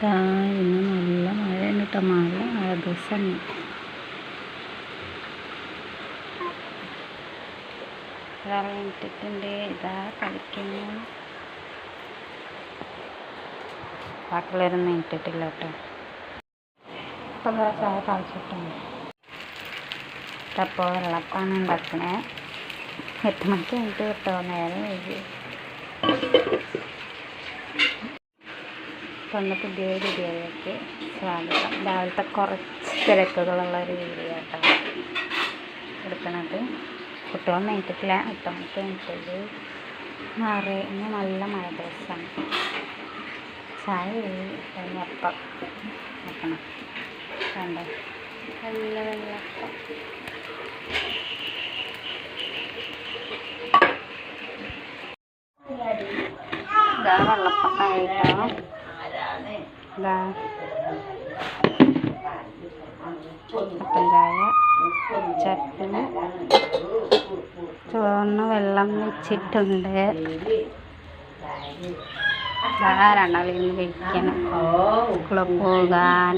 ദാ ഇന്ന് നല്ല മഴയാണ് കേട്ടോ മഴ മഴ ദിവസമാണ് ഒരാൾ എണീറ്റിട്ടുണ്ട് ഇതാ കളിക്കുന്നു. ബാക്കിയുള്ളവരൊന്നും ഇട്ടിട്ടില്ല കേട്ടോ ഇപ്പം ചായ കളിച്ചിട്ടുണ്ട് അപ്പോൾ വെള്ളപ്പാണ് ഉണ്ടാക്കണേ. എട്ട് മണിക്ക് കഴിഞ്ഞിട്ട് കേട്ടോ. നേരം വൈകി. അപ്പോൾ ഒന്ന് പുതിയ വീഡിയോയിലേക്ക് സ്വാഗതം. രാവിലത്തെ കുറച്ച് തിരക്കുകളുള്ള ഒരു വീഡിയോ കേട്ടോ എടുക്കണത്. കുട്ടികൾ നീട്ടിട്ടില്ല എട്ട് മണിക്ക് എണീറ്റത്. മാറി. ഇന്ന് നല്ല മഴ ദിവസമാണ്. ചായ കഴിഞ്ഞപ്പം നോക്കണം കണ്ടോ നല്ല വെള്ളപ്പം. വെള്ളപ്പം കഴിട്ടോ ഇതാ അപ്പം ചായ ചട്നി ചുവന്ന വെള്ളം വെച്ചിട്ടുണ്ട്. രണ്ടാളിൽ നിന്ന് കഴിക്കണം. സ്കൂളിൽ പോകാൻ.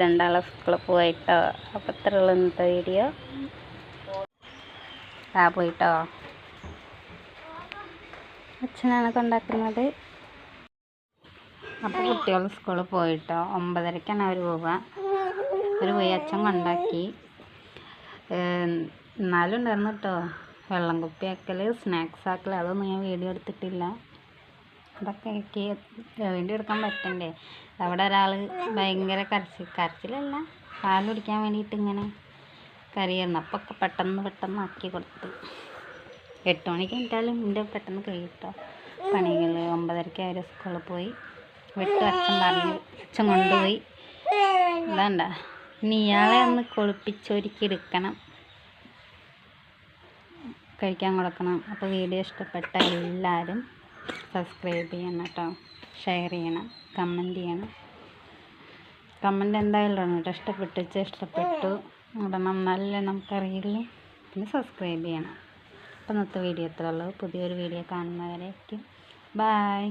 രണ്ടാളെ സ്കൂളിൽ പോയിട്ടോ. അപ്പം ഇത്ര ഉള്ളൂ ഇന്നത്തെ വീഡിയോ. ആ പോയിട്ടോ. അച്ഛനാണ് കൊണ്ടാക്കുന്നത്. അപ്പോൾ കുട്ടികൾ സ്കൂളിൽ പോയിട്ടോ? ഒമ്പതരക്കാണ് അവർ പോവുക. അവർ പോയി അച്ഛൻ കൊണ്ടാക്കി. എന്നാലും ഉണ്ടായിരുന്നു കേട്ടോ വെള്ളം കുപ്പി ആക്കൽ സ്നാക്സ് ആക്കൽ അതൊന്നും ഞാൻ വീഡിയോ എടുത്തിട്ടില്ല. അതൊക്കെ എനിക്ക് വീഡിയോ എടുക്കാൻ പറ്റണ്ടേ? അവിടെ ഒരാൾ ഭയങ്കര കരച്ചിൽ കരച്ചിലല്ല. പാൽ കുടിക്കാൻ വേണ്ടിയിട്ട് ഇങ്ങനെ കറിയായിരുന്നു അപ്പോൾ പെട്ടെന്ന് പെട്ടെന്ന് ആക്കി കൊടുത്തു. എട്ട് മണിക്ക് കഴിഞ്ഞാലും എന്റെ പെട്ടെന്ന് കഴിയിട്ടോ. പണികൾ ഒമ്പതരയ്ക്ക് അവർ സ്കൂളിൽ പോയി. വിട്ടു അച്ഛൻ പറഞ്ഞു അച്ഛൻ കൊണ്ടുപോയി. ഇതാണ്ട ഇനി ഇയാളെ ഒന്ന് കുളിപ്പിച്ചൊരുക്കി എടുക്കണം. കഴിക്കാൻ കൊടുക്കണം. അപ്പോൾ വീഡിയോ ഇഷ്ടപ്പെട്ട എല്ലാവരും സബ്സ്ക്രൈബ് ചെയ്യണം കേട്ടോ. ഷെയർ ചെയ്യണം. കമന്റ് ചെയ്യണം. കമന്റ് എന്തായാലും ഇടണം കേട്ടോ. ഇഷ്ടപ്പെട്ടു ഇഷ്ടപ്പെട്ടു. ഇടണം. നല്ല നമുക്കറിയുള്ളൂ. പിന്നെ സബ്സ്ക്രൈബ് ചെയ്യണം. ഇന്നത്തെ വീഡിയോ എത്ര ഉള്ളൂ. പുതിയൊരു വീഡിയോ കാണുന്നവരേക്കും. ബായ്